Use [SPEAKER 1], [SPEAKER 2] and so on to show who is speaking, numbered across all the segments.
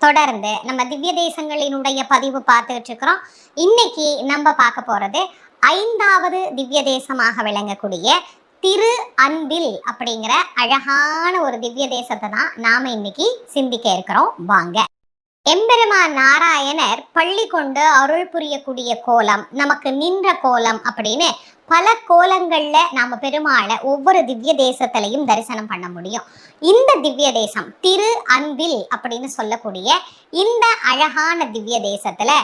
[SPEAKER 1] தொடர்ந்து நம்ம திவ்ய தேசங்களினுடைய பதிவு பார்த்துக்கிட்டு இருக்கிறோம் இன்னைக்கு நம்ம பார்க்க போறது ஐந்தாவது திவ்ய தேசமாக விளங்கக்கூடிய திரு அன்பில் அப்படிங்கிற அழகான ஒரு திவ்ய தேசத்தை தான் நாம இன்னைக்கு சிந்திக்க இருக்கிறோம். வாங்க. எம்பெருமான் நாராயணர் பள்ளி கொண்டு அருள் புரியக்கூடிய கோலம் நமக்கு நின்ற கோலம் அப்படின்னு பல கோலங்களில் நாம் பெருமாளை ஒவ்வொரு திவ்ய தேசத்திலையும் தரிசனம் பண்ண முடியும். இந்த திவ்ய தேசம் திரு அன்பில் அப்படின்னு சொல்லக்கூடிய இந்த அழகான திவ்ய தேசத்தில்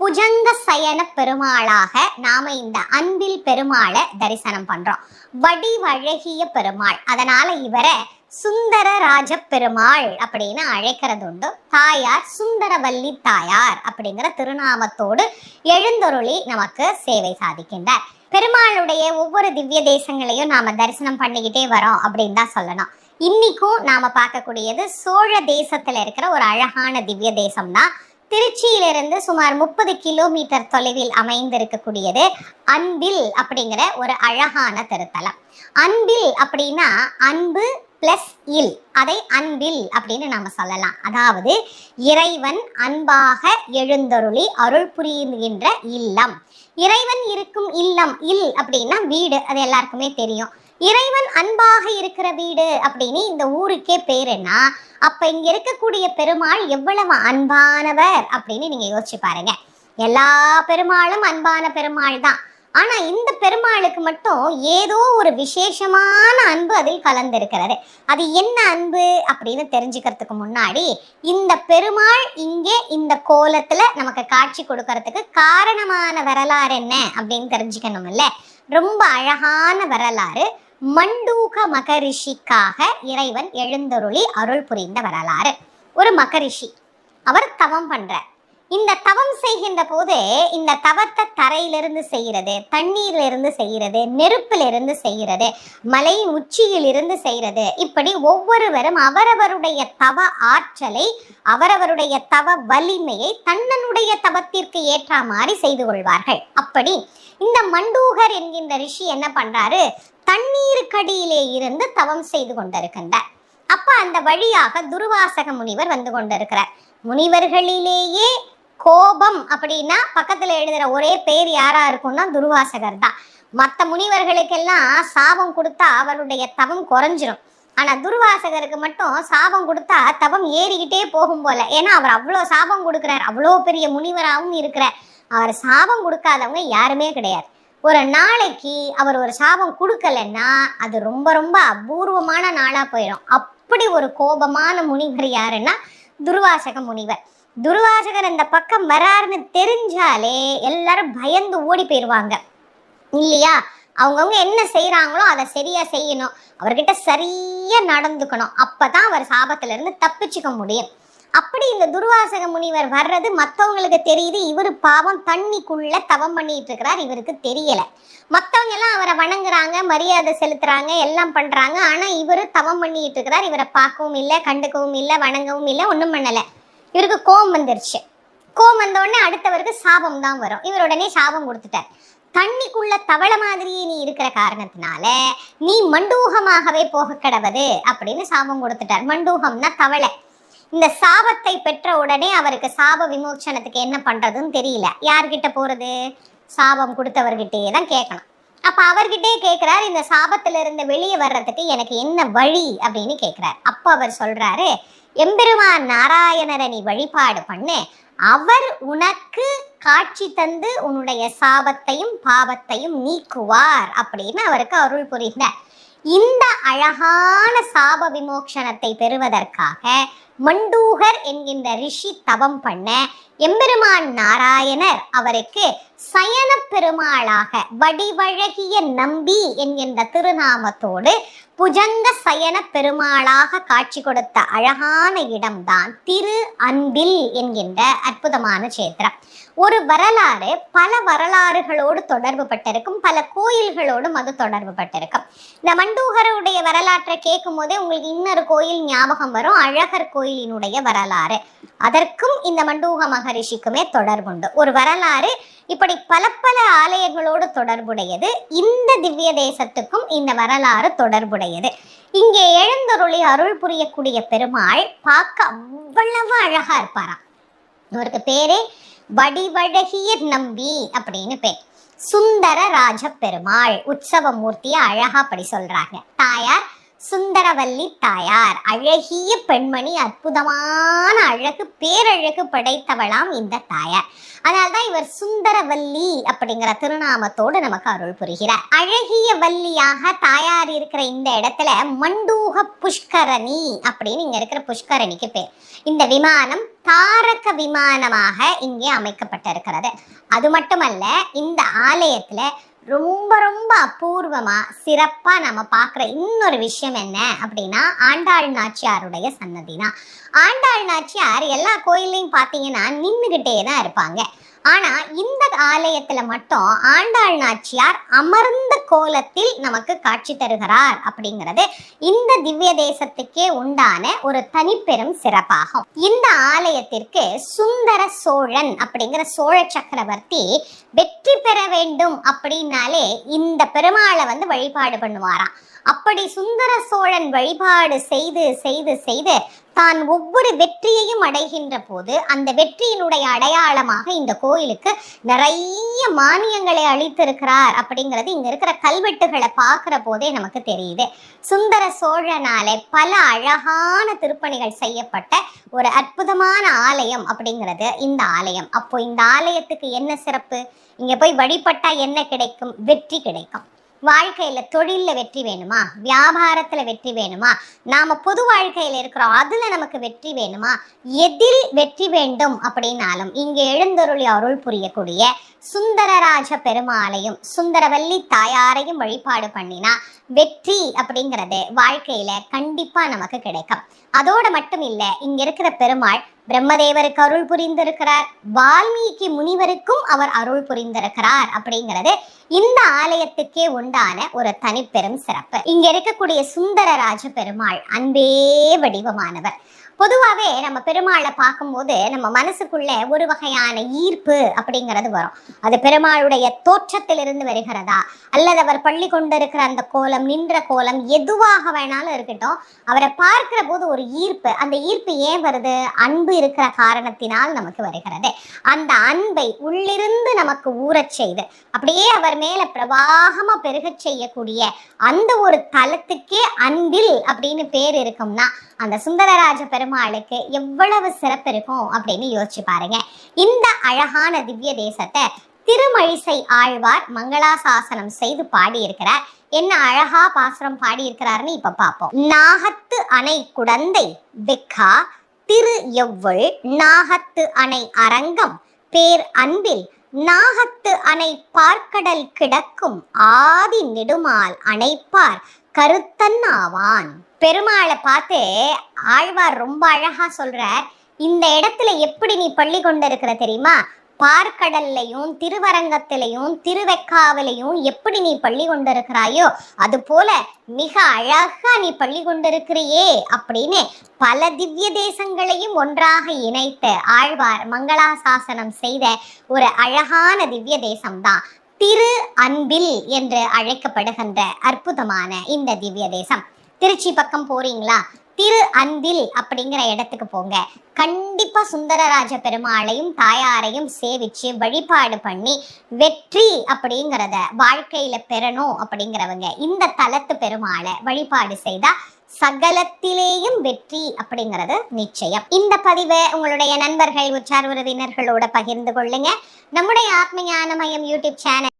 [SPEAKER 1] புஜங்க சயன பெருமாளாக நாம இந்த அன்பில் பெருமாளை தரிசனம் பண்றோம். வடிவழகிய பெருமாள். அதனால இவரை சுந்தர ராஜ பெருமாள் அப்படின்னு அழைக்கிறது உண்டு. தாயார் சுந்தரவல்லி தாயார் அப்படிங்கிற திருநாமத்தோடு எழுந்தொருளி நமக்கு சேவை சாதிக்கின்றார். பெருமாளுடைய ஒவ்வொரு திவ்ய தேசங்களையும் நாம தரிசனம் பண்ணிக்கிட்டே வரோம் அப்படின்னு தான் சொல்லணும். இன்னைக்கும் நாம பார்க்கக்கூடியது சோழ தேசத்துல இருக்கிற ஒரு அழகான திவ்ய தேசம் தான் திருச்சியிலிருந்து சுமார் முப்பது கிலோமீட்டர் தொலைவில் அமைந்திருக்கக்கூடியது அன்பில் அப்படிங்கிற ஒரு அழகான திருத்தலம். அன்பில் அப்படின்னா அன்பு பிளஸ் இல். அதை அன்பில் அப்படின்னு நாம சொல்லலாம். அதாவது இறைவன் அன்பாக எழுந்தருளி அருள் புரியுகின்ற இல்லம். இறைவன் இருக்கும் இல்லம் இல் அப்படின்னா வீடு. அது எல்லாருக்குமே தெரியும். இறைவன் அன்பாக இருக்கிற வீடு அப்படின்னு இந்த ஊருக்கே பேருன்னா அப்ப இங்க இருக்கக்கூடிய பெருமாள் எவ்வளவு அன்பானவர் அப்படின்னு நீங்க யோசிச்சு பாருங்க. எல்லா பெருமாளும் அன்பான பெருமாள் தான். ஆனா இந்த பெருமாளுக்கு மட்டும் ஏதோ ஒரு விசேஷமான அன்பு அதில் கலந்திருக்கிறது. அது என்ன அன்பு அப்படின்னு தெரிஞ்சுக்கிறதுக்கு முன்னாடி இந்த பெருமாள் இங்கே இந்த கோலத்துல நமக்கு காட்சி கொடுக்கறதுக்கு காரணமான வரலாறு என்ன அப்படின்னு தெரிஞ்சுக்கணும் இல்ல ரொம்ப அழகான வரலாறு. மண்டூக மகரிஷிக்காக இறைவன் எழுந்தருளி அருள் புரிந்த வரலாறு. ஒரு மகரிஷி. அவர் தவம் பண்றார். இந்த தவம் செய்கின்ற போது இந்த தவத்தை தரையிலிருந்து செய்கிறது தண்ணீரிலிருந்து செய்கிறது நெருப்பிலிருந்து செய்கிறது மலையின் உச்சியிலிருந்து செய்கிறது. இப்படி ஒவ்வொருவரும் அவரவருடைய தவ ஆற்றலை அவரவருடைய தவ வலிமையை தன்னனுடைய தவத்திற்கு ஏற்ற மாதிரி செய்து கொள்வார்கள். அப்படி இந்த மண்டூகர் என்கின்ற ரிஷி என்ன பண்றாரு? தண்ணீருக்கடியிலே இருந்து தவம் செய்து கொண்டிருக்கின்றார். அப்ப அந்த வழியாக துர்வாசக முனிவர் வந்து கொண்டிருக்கிறார். முனிவர்களிலேயே கோபம் அப்படின்னா பக்கத்துல எழுதுற ஒரே பேர் யாரா இருக்கும்னா துர்வாசகர் தான். மற்ற முனிவர்களுக்கெல்லாம் சாபம் கொடுத்தா அவருடைய தவம் குறைஞ்சிரும். ஆனா துர்வாசகருக்கு மட்டும் சாபம் கொடுத்தா தவம் ஏறிக்கிட்டே போகும் போல. ஏன்னா அவர் அவ்வளோ சாபம் கொடுக்குறார். அவ்வளோ பெரிய முனிவராகவும் இருக்கிறார். அவர் சாபம் கொடுக்காதவங்க யாருமே கிடையாது. ஒரு நாளைக்கு அவர் ஒரு சாபம் கொடுக்கலன்னா அது ரொம்ப ரொம்ப அபூர்வமான நாளாக போயிடும் அப்படி ஒரு கோபமான முனிவர் யாருன்னா துர்வாசக முனிவர். துர்வாசகர் அந்த பக்கம் வராருன்னு தெரிஞ்சாலே எல்லாரும் பயந்து ஓடி போயிடுவாங்க இல்லையா? அவங்கவுங்க என்ன செய்கிறாங்களோ அதை சரியாக செய்யணும். அவர்கிட்ட சரியாக நடந்துக்கணும். அப்போ தான் அவர் சாபத்துல இருந்து தப்பிச்சுக்க முடியும். அப்படி இந்த துர்வாசக முனிவர் வர்றது மற்றவங்களுக்கு தெரியுது. இவர் பாவம் தண்ணிக்குள்ள தவம் பண்ணிட்டு இருக்கிறார். இவருக்கு தெரியலை. மற்றவங்க எல்லாம் அவரை வணங்குறாங்க மரியாதை செலுத்துறாங்க எல்லாம் பண்ணுறாங்க ஆனால் இவர் தவம் பண்ணிட்டு இருக்கிறார். இவரை பார்க்கவும் இல்லை கண்டுக்கவும் இல்லை வணங்கவும் இல்லை ஒன்றும் பண்ணலை. இவருக்கு கோம் வந்துருச்சு. கோம் வந்த உடனே அடுத்தவருக்கு சாபம் தான் வரும். இவர் உடனே சாபம் கொடுத்துட்டார். தண்ணிக்குள்ள தவளை மாதிரியே நீ இருக்கிற காரணத்தினால நீ மண்டூகமாகவே போக கிடவது அப்படின்னு சாபம் கொடுத்துட்டார். மண்டூகம்னா தவளை. இந்த சாபத்தை பெற்ற உடனே அவருக்கு சாப விமோச்சனத்துக்கு என்ன பண்றதுன்னு தெரியல. யார்கிட்ட போறது? சாபம் கொடுத்தவர்கிட்டயே தான் கேட்கணும். அப்ப அவர்கிட்டே கேட்கிறார் இந்த சாபத்துல இருந்து வெளியே வர்றதுக்கு எனக்கு என்ன வழி அப்படின்னு கேட்கிறார் அப்ப அவர் சொல்றாரு எம்பெருமான் நாராயணரை நீ வழிபாடு பண்ணு. அவர் உனக்கு காட்சி தந்து உன்னுடைய சாபத்தையும் பாவத்தையும் நீக்குவார் அப்படின்னு அவருக்கு அருள் புரிந்தார். இந்த அழகான சாப விமோக்ஷணத்தை பெறுவதற்காக மண்டூகர் என்கின்ற ரிஷி தவம் பண்ண எம்பெருமான் நாராயணர் அவருக்கு சயன பெருமாளாக வடிவழகிய நம்பி என்கின்ற திருநாமத்தோடு புஜங்க சயன பெருமாளாக காட்சி கொடுத்த அழகான இடம்தான் திரு அன்பில் என்கின்ற அற்புதமான சேத்திரம் ஒரு வரலாறு பல வரலாறுகளோடு தொடர்பு பட்டிருக்கும் பல கோயில்களோடும் அது தொடர்பு பட்டிருக்கும் இந்த மண்டூகருடைய வரலாற்றை கேட்கும் போதே உங்களுக்கு இன்னொரு கோயில் ஞாபகம் வரும் அழகர் கோயிலினுடைய வரலாறு. அதற்கும் இந்த மண்டூக மகரிஷிக்குமே தொடர்புண்டு. ஒரு வரலாறு இப்படி பல பல ஆலயங்களோடு தொடர்புடையது. இந்த திவ்ய தேசத்துக்கும் இந்த வரலாறு தொடர்புடையது. இங்கே எழுந்தருளி அருள் புரியக்கூடிய பெருமாள் பார்க்க அவ்வளவு அழகா இருப்பாராம். அவருக்கு பேரே வடிவழகிய நம்பி அப்படின்னு பேர். சுந்தர ராஜ பெருமாள் உற்சவ மூர்த்தியை அழகா அப்படி சொல்றாங்க. தாயார் சுந்தரவல்லி தாயார். அழகிய பெண்மணி அற்புதமான அழகு பேரழகு படைத்தவளாம் இந்த தாயார். அதனால்தான் இவர் சுந்தரவல்லி அப்படிங்கிற திருநாமத்தோடு நமக்கு அருள் புரிகிறார். அழகிய வல்லியாக தாயார் இருக்கிற இந்த இடத்துல மண்டூக புஷ்கரணி அப்படின்னு இங்க இருக்கிற புஷ்கரணிக்கு பேர். இந்த விமானம் தாரக விமானமாக இங்கே அமைக்கப்பட்டிருக்கிறது. அது மட்டுமல்ல இந்த ஆலயத்துல ரொம்ப ரொம்ப அபூர்வமாக சிறப்பாக நம்ம பார்க்குற இன்னொரு விஷயம் என்ன அப்படின்னா ஆண்டாள் நாச்சியாருடைய சன்னதி தான் ஆண்டாள் நாச்சியார் எல்லா கோயில்லையும் பார்த்தீங்கன்னா நின்றுக்கிட்டே தான் இருப்பாங்க. ஆனா இந்த ஆலயத்துல மட்டும் ஆண்டாள் நாச்சியார் அமர்ந்த கோலத்தில் நமக்கு காட்சி தருகிறார் அப்படிங்கிறது இந்த திவ்ய தேசத்துக்கே உண்டான ஒரு தனிப்பெரும் சிறப்பாகும். இந்த ஆலயத்திற்கு சுந்தர சோழன் அப்படிங்கிற சோழ சக்கரவர்த்தி வெற்றி பெற வேண்டும் அப்படின்னாலே இந்த பெருமாளை வந்து வழிபாடு பண்ணுவாராம். அப்படி சுந்தர சோழன் வழிபாடு செய்து செய்து செய்து தான் ஒவ்வொரு வெற்றியையும் அடைகின்ற போது அந்த வெற்றியினுடைய அடையாளமாக இந்த கோயிலுக்கு நிறைய மானியங்களை அளித்திருக்கிறார் அப்படிங்கிறது இங்க இருக்கிற கல்வெட்டுகளை பார்க்குற போதே நமக்கு தெரியுது. சுந்தர சோழனாலே பல அழகான திருப்பணிகள் செய்யப்பட்ட ஒரு அற்புதமான ஆலயம் அப்படிங்கிறது இந்த ஆலயம். அப்போ இந்த ஆலயத்துக்கு என்ன சிறப்பு? இங்க போய் வழிபட்டா என்ன கிடைக்கும்? வெற்றி கிடைக்கும். வாழ்க்கையில தொழிலில் வெற்றி வேணுமா? வியாபாரத்துல வெற்றி வேணுமா? நாம பொது வாழ்க்கையில இருக்கிறோம் அதுல நமக்கு வெற்றி வேணுமா? எதில் வெற்றி வேண்டும்? அப்படின்னாலும் இங்கே எழுந்தருளி அருள் புரியக்கூடிய சுந்தரராஜ பெருமாளையும் சுந்தரவல்லி தாயாரையும் வழிபாடு பண்ணினா வெற்றி அப்படிங்கிறது வாழ்க்கையில கண்டிப்பா நமக்கு கிடைக்கும். அதோட மட்டும் இல்ல இங்க இருக்கிற பெருமாள் பிரம்மதேவருக்கு அருள் புரிந்திருக்கிறார். வால்மீகி முனிவருக்கும் அவர் அருள் புரிந்திருக்கிறார் அப்படிங்கிறது இந்த ஆலயத்துக்கே உண்டான ஒரு தனிப்பெரும் சிறப்பு. இங்க இருக்கக்கூடிய சுந்தரராஜ பெருமாள் அன்பே வடிவமானவர். பொதுவாகவே நம்ம பெருமாளை பார்க்கும்போது நம்ம மனசுக்குள்ள ஒரு வகையான ஈர்ப்பு அப்படிங்கிறது வரும். அது பெருமாளுடைய தோற்றத்திலிருந்து வருகிறதா? அல்லது அவர் பள்ளி கொண்டிருக்கிற அந்த கோலம் நின்ற கோலம் எதுவாக வேணாலும் இருக்கட்டும் அவரை பார்க்கிற போது ஒரு ஈர்ப்பு. அந்த ஈர்ப்பு ஏன் வருது? அன்பு இருக்கிற காரணத்தினால் நமக்கு வருகிறது. அந்த அன்பை உள்ளிருந்து நமக்கு ஊறச் செய்து அப்படியே அவர் மேல பிரவாகமா பெருகச் செய்யக்கூடிய அந்த ஒரு தலத்துக்கே அன்பில் அப்படின்னு பேர் இருக்கும்னா அந்த சுந்தரராஜ பெருமாளுக்கு எவ்வளவு சிறப்பு இருக்கும் அப்படின்னு யோசிச்சு பாருங்க. இந்த அழகான திவ்ய தேசத்தை திருமழிசை ஆழ்வார் மங்களாசாசனம் செய்து பாடியிருக்கிறார். என்ன அழகா பாசுரம் பாடியிருக்கிறாருன்னு இப்ப பார்ப்போம் நாகத்து அணை குடந்தை வெக்கா திரு எவ்வள் நாகத்து அணை அரங்கம் பேர் அன்பில் நாகத்து அணை பார்க்கடல் கிடக்கும் ஆதி நெடுமால் அணைப்பார் கருத்தன் ஆவான் பெருமாளை பார்த்து ஆழ்வார் ரொம்ப அழகா சொல்றார். இந்த இடத்துல எப்படி நீ பள்ளி கொண்டிருக்கிற தெரியுமா? பார்க்கடல்லையும் திருவரங்கத்திலையும் திருவெக்காவிலையும் எப்படி நீ பள்ளி கொண்டிருக்கிறாயோ அது போல மிக அழகா நீ பள்ளி கொண்டிருக்கிறியே அப்படின்னு பல திவ்ய தேசங்களையும் ஒன்றாக இணைத்து ஆழ்வார் மங்களாசாசனம் செய்த ஒரு அழகான திவ்ய தேசம்தான். திரு அன்பில் என்று அழைக்கப்படுகின்ற அற்புதமான இந்த திவ்ய தேசம். திருச்சி பக்கம் போறீங்களா? திரு அந்தில் அப்படிங்கிற இடத்துக்கு போங்க. கண்டிப்பா சுந்தரராஜ பெருமாளையும் தாயாரையும் சேவிச்சு வழிபாடு பண்ணி வெற்றி அப்படிங்கிறத வாழ்க்கையில பெறணும் அப்படிங்கிறவங்க. இந்த தலத்து பெருமாளை வழிபாடு செய்தா சகலத்திலேயும் வெற்றி அப்படிங்கிறது நிச்சயம். இந்த பதிவை உங்களுடைய நண்பர்கள் உற்றார் உறவினர்களோட பகிர்ந்து கொள்ளுங்க. நம்முடைய ஆத்ம ஞானமயம் யூடியூப் சேனல்